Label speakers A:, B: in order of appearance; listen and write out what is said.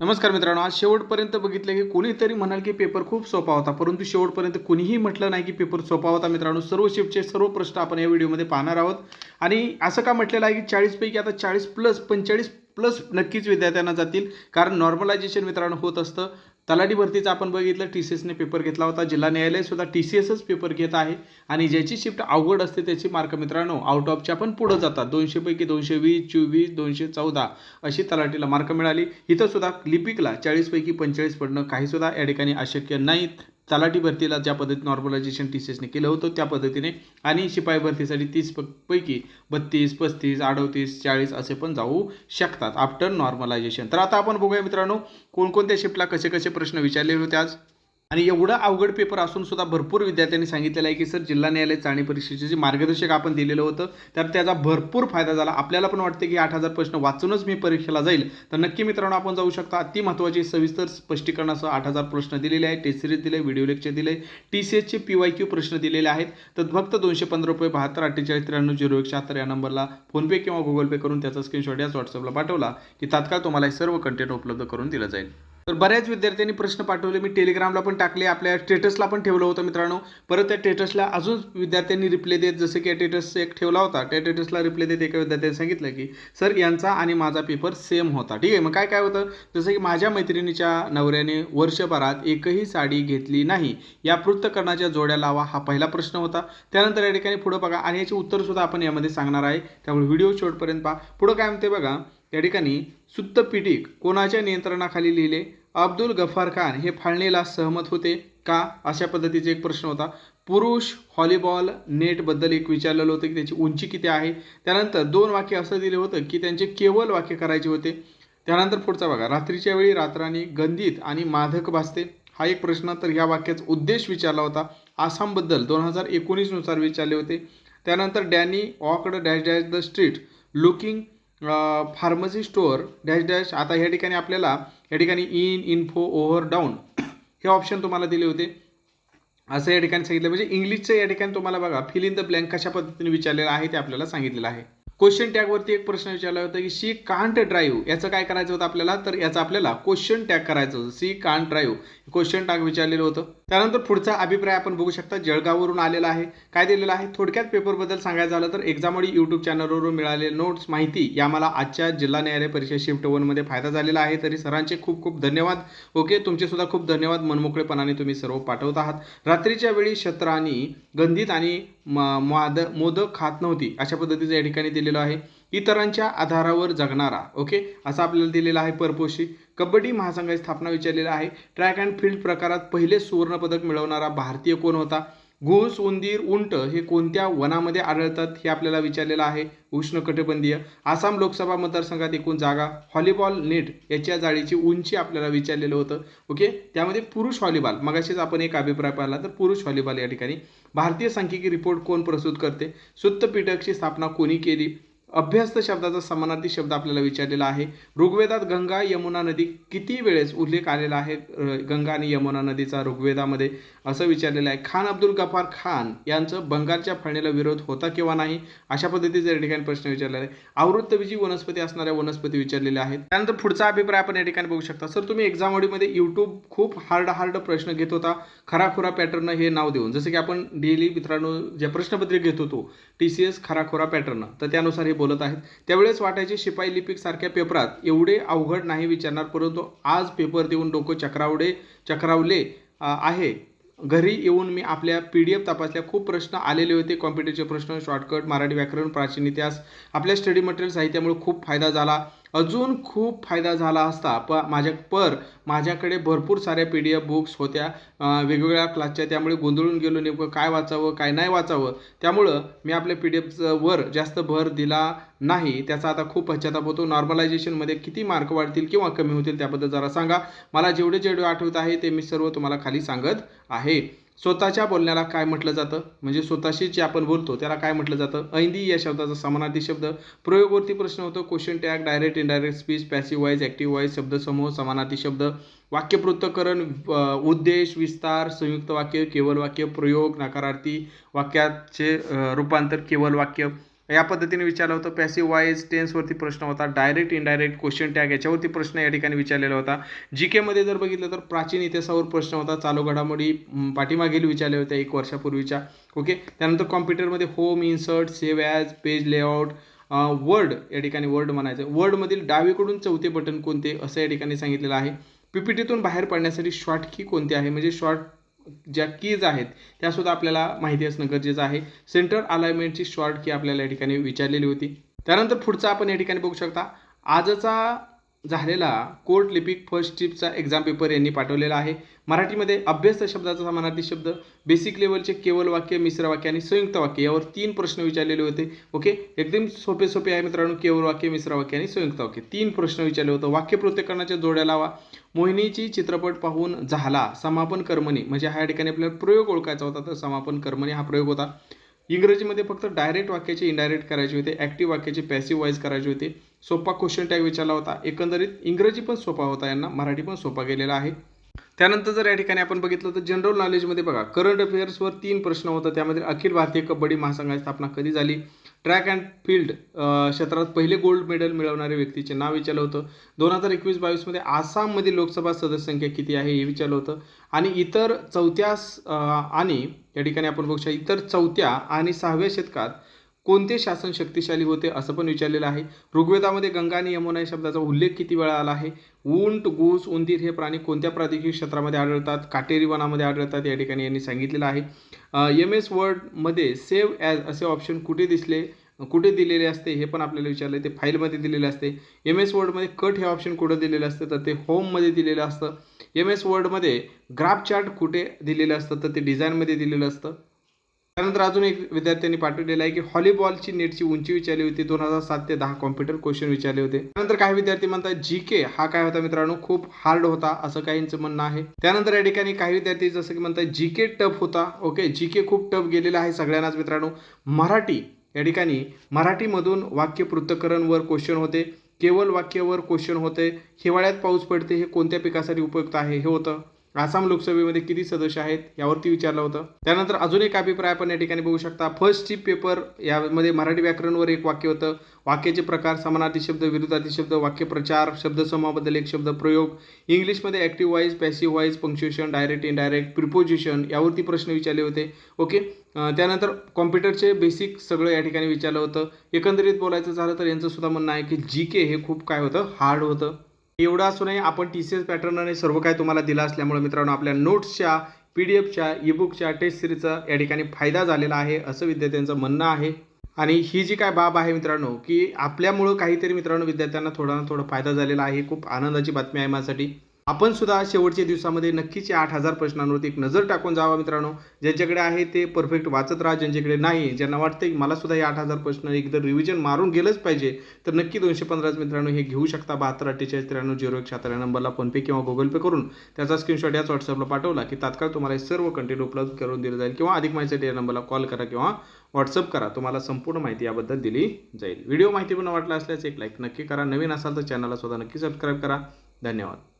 A: नमस्कार मित्रांनो आज शेवटपर्यंत बघितलं की कोणीतरी म्हणाल की पेपर खूप सोपा होता परंतु शेवटपर्यंत कोणीही म्हटलं नाही की पेपर सोपा होता मित्रांनो. सर्व शिफ्टचे सर्व प्रश्न आपण या व्हिडिओमध्ये पाहणार आहोत. आणि असं का म्हटलेलं आहे की चाळीसपैकी आता चाळीस प्लस पंचेचाळीस प्लस नक्कीच विद्यार्थ्यांना जातील कारण नॉर्मलायझेशन मित्रांनो होत असतं. तलाठी भरतीचं आपण बघितलं टी सी एसने पेपर घेतला होता. जिल्हा न्यायालय सुद्धा टी सी एसच पेपर घेत आहे. आणि ज्याची शिफ्ट अवघड असते त्याची मार्क मित्रांनो आउट ऑफच्या पण पुढं जातात. दोनशेपैकी दोनशे वीस चोवीस दोनशे चौदा अशी तलाठीला मार्क मिळाली. इथं सुद्धा लिपिकला चाळीसपैकी पंचेचाळीस पडणं काही सुद्धा या ठिकाणी अशक्य नाहीत. तलाठी भरतीला ज्या पद्धतीत नॉर्मलायझेशन टी सी एसने केलं होतं त्या पद्धतीने आणि शिपाई भरतीसाठी तीस पैकी बत्तीस पस्तीस अडतीस चाळीस असे पण जाऊ शकतात आफ्टर नॉर्मलायझेशन तर आता आपण बघूया मित्रांनो कोणकोणत्या शिफ्टला कसे कसे प्रश्न विचारले होते आज? आणि एवढा अवघड पेपर असून सुद्धा भरपूर विद्यार्थ्यांनी सांगितलेलं आहे की सर जिल्हा न्यायालय चाळणी परीक्षेचे जे मार्गदर्शक आपण दिलेलं होतं तर त्याचा भरपूर फायदा झाला. आपल्याला पण वाटते की आठ हजार प्रश्न वाचूनच मी परीक्षेला जाईल. तर नक्की मित्रांनो आपण जाऊ शकता. अति महत्त्वाचे सविस्तर स्पष्टीकरणासह आठ हजार प्रश्न दिलेले आहे टेस्ट सिरीज दिले व्हिडिओ लेक्चर दिले टी सी एसचे पी वाय क्यू प्रश्न दिलेले आहेत. तर फक्त दोनशे पंधरा रुपये बहात्तर अठ्ठेचाळीस त्र्याण्णव झिरो एक शहात्तर या नंबरला फोनपे किंवा गुगल पे करून त्याचा स्क्रीनशॉट याच व्हॉट्सअपला पाठवला की तात्काळ तुम्हाला हे सर्व कंटेंट उपलब्ध करून दिलं जाईल. तर बऱ्याच विद्यार्थ्यांनी प्रश्न पाठवले. मी टेलिग्रामला पण टाकले. आपल्या स्टेटसला पण ठेवलं होतं मित्रांनो. परत त्या स्टेटसला अजून विद्यार्थ्यांनी रिप्लाय देत जसं की स्टेटस एक ठेवला होता. त्या स्टेटसला रिप्लाय देत एका विद्यार्थ्याने सांगितलं की सर यांचा आणि माझा पेपर सेम होता. ठीक आहे मग काय काय होतं? जसं की माझ्या मैत्रिणीच्या नवऱ्याने वर्षभरात एकही साडी घेतली नाही. या पृथ्थकरणाच्या जोड्या लावा हा पहिला प्रश्न होता. त्यानंतर या ठिकाणी पुढं बघा. आणि याचे उत्तरसुद्धा आपण यामध्ये सांगणार आहे. त्यामुळे व्हिडिओ शेवटपर्यंत पहा. पुढं काय म्हणते बघा? या ठिकाणी सुत्तपीठिक कोणाच्या नियंत्रणाखाली लिहिले? अब्दुल गफार खान हे फाळणीला सहमत होते का? अशा पद्धतीचा एक प्रश्न होता. पुरुष हॉलीबॉल नेटबद्दल एक विचारलेलं होतं की त्याची उंची किती आहे? त्यानंतर दोन वाक्य असं दिले होतं की त्यांचे केवळ वाक्य करायचे होते. त्यानंतर पुढचा बघा. रात्रीच्या वेळी रात्राने गंधित आणि माधक भासते. हा एक प्रश्न तर ह्या वाक्याचा उद्देश विचारला होता. आसामबद्दल दोन हजार एकोणीसनुसार विचारले होते. त्यानंतर Danny walked dash dash the street looking pharmacy store dash dash आता ह्या ठिकाणी आपल्याला या ठिकाणी इन इन्फो ओव्हर डाऊन हे ऑप्शन तुम्हाला दिले होते. असं या ठिकाणी सांगितलं. म्हणजे इंग्लिशचं या ठिकाणी तुम्हाला बघा फिल इन द ब्लँक कशा पद्धतीने विचारलेलं आहे ते आपल्याला सांगितलेलं आहे. क्वेश्चन टॅगवरती एक प्रश्न विचारला होता की शी कांट ड्राईव्ह याचं काय करायचं होतं आपल्याला? तर याचं आपल्याला क्वेश्चन टॅग करायचं होतं. She can't drive question tag विचारलेलं होतं. त्यानंतर पुढचा अभिप्राय आपण बघू शकता जळगाववरून आलेला आहे. काय दिलेलं आहे? थोडक्यात पेपरबद्दल सांगायचं झालं तर एक्झामडी यूट्यूब चॅनलवरून मिळालेले नोट्स माहिती या मला आजच्या जिल्हा न्यायालय परीक्षा शिफ्ट वनमध्ये फायदा झालेला आहे. तरी सरांचे खूप खूप धन्यवाद. ओके तुमचे सुद्धा खूप धन्यवाद. मनमोकळेपणाने तुम्ही सर्व पाठवत आहात. रात्रीच्या वेळी शत्रानी गंधित आणि म- माद मोदक खात नव्हती अशा पद्धतीचं या ठिकाणी दिलेलं आहे. इतरांच्या आधारावर जगणारा ओके असा आपल्याला दिलेला आहे परपोशी. कबड्डी महासंघाची स्थापना विचारलेला आहे. ट्रॅक अँड फील्ड प्रकारात पहिले सुवर्णपदक मिळवणारा भारतीय कोण होता? घुस उंदीर उंट हे कोणत्या वनामध्ये आढळतात हे आपल्याला विचारलेलं आहे उष्णकटिबंधीय आसाम लोकसभा मतदारसंघात एकूण जागा व्हॉलीबॉल नेट याच्या जाळीची उंची आपल्याला विचारलेलं होतं ओके त्यामध्ये पुरुष व्हॉलीबॉल मगाशीच आपण एक अभिप्राय पाहिला तर पुरुष हॉलीबॉल या ठिकाणी. भारतीय सांख्यिकी रिपोर्ट कोण प्रस्तुत करते? सुत्तपीठकची स्थापना कोणी केली? अभ्यस्त शब्दाचा समानार्थी शब्द आपल्याला विचारलेला आहे. ऋग्वेदात गंगा यमुना नदी किती वेळेस उल्लेख आलेला आहे? गंगा आणि यमुना नदीचा ऋग्वेदामध्ये असं विचारलेलं आहे. खान अब्दुल गफार खान यांचं बंगालच्या फाळणीला विरोध होता किंवा नाही? अशा पद्धतीचा या ठिकाणी प्रश्न विचारलेला आहे आवृत्तबीजी वनस्पती असणाऱ्या वनस्पती विचारलेल्या आहेत. त्यानंतर पुढचा अभिप्राय आपण या ठिकाणी बघू शकता. सर तुम्ही एक्झाम ऑडीमध्ये यूट्यूब खूप हार्ड हार्ड प्रश्न घेत होता. खराखुरा पॅटर्न हे नाव देऊन. जसं की आपण डेली मित्रांनो जे प्रश्नपत्रिका घेत होतो टी सी एस खराखुरा पॅटर्न तर त्यानुसार हे बोलत आहेत. त्यावेळेस वाटायचे शिपाई लिपिक सारख्या पेपरात एवढे अवघड नाही विचारणार परंतु आज पेपर देऊन डोकं चक्रावडे चक्रावले आहे. घरी येऊन मी आपल्या पी डी एफ तपासल्या खूप प्रश्न आलेले होते. कॉम्प्युटरचे प्रश्न शॉर्टकट मराठी व्याकरण प्राचीन इतिहास आपल्या स्टडी मटेरियल साहित्यामुळे खूप फायदा झाला. अजून खूप फायदा झाला असता. प माझ्या पर माझ्याकडे भरपूर साऱ्या पी डी एफ बुक्स होत्या वेगवेगळ्या क्लासच्या त्यामुळे गोंधळून गेलो. नेमकं काय वाचावं काय नाही वाचावं. त्यामुळं मी आपल्या पी डी एफवर जास्त भर दिला नाही. त्याचा आता खूप पश्चाताप होतो. नॉर्मलायझेशनमध्ये किती मार्क वाढतील किंवा कमी होतील त्याबद्दल जरा सांगा. मला जेवढे जेवढे आठवत आहे ते मी सर्व तुम्हाला खाली सांगत आहे. स्वतःच्या बोलण्याला काय म्हटलं जातं? म्हणजे स्वतःशी जे आपण बोलतो त्याला काय म्हटलं जातं? ऐंदी या शब्दाचा समानार्थी शब्द. प्रयोगवरती प्रश्न होतो question tag direct indirect speech passive voice active voice शब्दसमूह समानार्थी शब्द. वाक्यपृथकरण उद्देश विस्तार संयुक्त वाक्य केवल वाक्य प्रयोग नकारार्थी वाक्याचे रूपांतर केवल वाक्य. या पद्धतीने विचारलं होतं. पॅसिव्ह वाईज टेन्सवरती प्रश्न होता. डायरेक्ट इनडायरेक्ट क्वेश्चन टॅग याच्यावरती प्रश्न या ठिकाणी विचारलेला होता. जी केमध्ये जर बघितलं तर प्राचीन इतिहासावर प्रश्न होता. चालू घडामोडी पाठीमागील विचारले होते एक वर्षापूर्वीच्या. ओके त्यानंतर कॉम्प्युटरमध्ये home insert save as page layout word या ठिकाणी वर्ड म्हणायचं. वर्डमधील डावीकडून चौथे बटन कोणते? असं या ठिकाणी सांगितलेलं आहे. पीपीटीतून बाहेर पडण्यासाठी शॉर्ट की कोणते आहे? म्हणजे शॉर्ट ज्या कीज आहेत त्यासुद्धा आपल्याला माहिती असणं गरजेचं आहे. सेंटर अलाइनमेंटची शॉर्ट की आपल्याला या ठिकाणी विचारलेली होती. त्यानंतर पुढचा आपण या ठिकाणी बघू शकता. आजचा झालेला कोर्ट लिपिक फर्स्ट चिपचा एक्झाम पेपर यांनी पाठवलेला आहे. मराठीमध्ये अभ्यस्त शब्दाचा समानार्थी शब्द बेसिक लेवलचे केवळ वाक्य मिश्र वाक्य आणि संयुक्त वाक्य यावर तीन प्रश्न विचारलेले होते. ओके एकदम सोपे सोपे आहे मित्रांनो केवळ वाक्य मिश्र वाक्य आणि संयुक्त वाक्य. तीन प्रश्न विचारले होते. वाक्य प्रत्येकरणाच्या जोड्या लावा. मोहिनीची चित्रपट पाहून झाला समापन कर्मणी. म्हणजे ह्या ठिकाणी आपल्याला प्रयोग ओळखायचा होता तर समापन कर्मणी हा प्रयोग होता. इंग्रजीमध्ये फक्त डायरेक्ट वाक्याचे इनडायरेक्ट करायचे होते ॲक्टिव्ह वाक्याचे पॅसिव्ह वाईज करायचे होते. सोपा क्वेश्चन टॅग विचारला होता. एकंदरीत इंग्रजी पण सोपा होता यांना मराठी पण सोपा गेलेला आहे. त्यानंतर जर या ठिकाणी आपण बघितलं तर जनरल नॉलेजमध्ये बघा करंट अफेअर्सवर तीन प्रश्न होता. त्यामध्ये अखिल भारतीय कबड्डी महासंघाची स्थापना कधी झाली? ट्रॅक अँड फील्ड क्षेत्रात पहिले गोल्ड मेडल मिळवणारे व्यक्तीचे नाव विचारलं होतं. दोन हजार एकवीस बावीसमध्ये आसाममधील लोकसभा सदस्य संख्या किती आहे हे विचारलं होतं. आणि इतर चौथ्या आणि या ठिकाणी आपण बघू इतर चौथ्या आणि सहाव्या शतकात कोणते शासन शक्तिशाली होते असं पण विचारलेलं आहे. ऋग्वेदामध्ये गंगा आणि यमुना या शब्दाचा उल्लेख किती वेळा आला आहे? उंट गूस उंदीर हे प्राणी कोणत्या प्रादेशिक क्षेत्रामध्ये आढळतात? काटेरी वनामध्ये आढळतात या ठिकाणी यांनी सांगितलेलं आहे. एम एस वर्डमध्ये सेव्ह ॲज असे ऑप्शन कुठे दिसले? कुठे दिलेले असते हे पण आपल्याला विचारलं ते फाईलमध्ये दिलेले असते. एम एस वर्डमध्ये कट हे ऑप्शन कुठं दिलेलं असतं? तर ते होममध्ये दिलेलं असतं. एम एस वर्डमध्ये ग्राफ चार्ट कुठे दिलेलं असतं? तर ते डिझाईनमध्ये दिलेलं असतं. त्यानंतर अजून एक विद्यार्थ्यांनी पाठवलेलं आहे की हॉलीबॉलची नेटची उंची विचारली होती. दोन हजार सात ते दहा कॉम्प्युटर क्वेश्चन विचारले होते. त्यानंतर काही विद्यार्थी म्हणतात जी के हा काय होता मित्रांनो? खूप हार्ड होता. असं काहींचं म्हणणं आहे. त्यानंतर या ठिकाणी काही विद्यार्थी जसं की म्हणतात जी के टफ होता. ओके जी के खूप टफ गेलेला आहे सगळ्यांनाच मित्रांनो. मराठी या ठिकाणी मराठीमधून वाक्य पृथ्थकरणवर क्वेश्चन होते. केवळ वाक्यावर क्वेश्चन होते. हिवाळ्यात पाऊस पडते हे कोणत्या पिकासाठी उपयुक्त आहे? हे होतं. आसाम लोकसभेमध्ये किती सदस्य आहेत यावरती विचारलं होतं. त्यानंतर अजून एक अभिप्राय आपण या ठिकाणी बघू शकता. फर्स्ट चिप पेपर यामध्ये मराठी व्याकरणवर एक वाक्य होतं. वाक्याचे प्रकार समानार्थी शब्द विरुद्धार्थी शब्द वाक्यप्रचार शब्दसमूहाबद्दल एक शब्द प्रयोग. इंग्लिशमध्ये active voice passive voice punctuation direct indirect preposition यावरती प्रश्न विचारले होते. ओके त्यानंतर कॉम्प्युटरचे बेसिक सगळं या ठिकाणी विचारलं होतं. एकंदरीत बोलायचं झालं तर यांचं सुद्धा म्हणणं आहे की जी के हे खूप काय होतं? हार्ड होतं. एवढं असूनही आपण टी सी एस पॅटर्नने सर्व काय तुम्हाला दिलं असल्यामुळे मित्रांनो आपल्या नोट्सच्या पी डी एफच्या ईबुकच्या टेस्ट सिरीजचा या ठिकाणी फायदा झालेला आहे असं विद्यार्थ्यांचं म्हणणं आहे. आणि ही जी काय बाब आहे मित्रांनो की आपल्यामुळं काहीतरी मित्रांनो विद्यार्थ्यांना थोडा ना थोडा फायदा झालेला आहे खूप आनंदाची बातमी आहे माझ्यासाठी. आपण सुद्धा शेवटच्या दिवसामध्ये नक्कीच या आठ हजार प्रश्नांवरती एक नजर टाकून जावा मित्रांनो. ज्यांच्याकडे आहे ते परफेक्ट वाचत राहा ज्यांच्याकडे नाही ज्यांना वाटतं की मला सुद्धा या आठ हजार प्रश्न एकदा रिव्हिजन मारून गेलंच पाहिजे तर नक्की दोनशे पंधराच मित्रांनो हे घेऊ शकता. बहात्तर अठ्ठेचाळीस त्र्याण्णव झिरो एक शहात्तर या नंबरला फोनपे किंवा गुगल पे करून त्याचा स्क्रीनशॉट याच व्हॉट्सअपला पाठवला की तात्काळ तुम्हाला हे सर्व कंटेंट उपलब्ध करून दिलं जाईल किंवा अधिक माहितीसाठी या नंबरला कॉल करा किंवा व्हॉट्सअप करा. तुम्हाला संपूर्ण माहिती याबद्दल दिली जाईल. व्हिडिओ माहिती पण वाटला असल्यास एक लाईक नक्की करा. नवीन असाल तर चॅनलला सुद्धा नक्की सबस्क्राईब करा. धन्यवाद.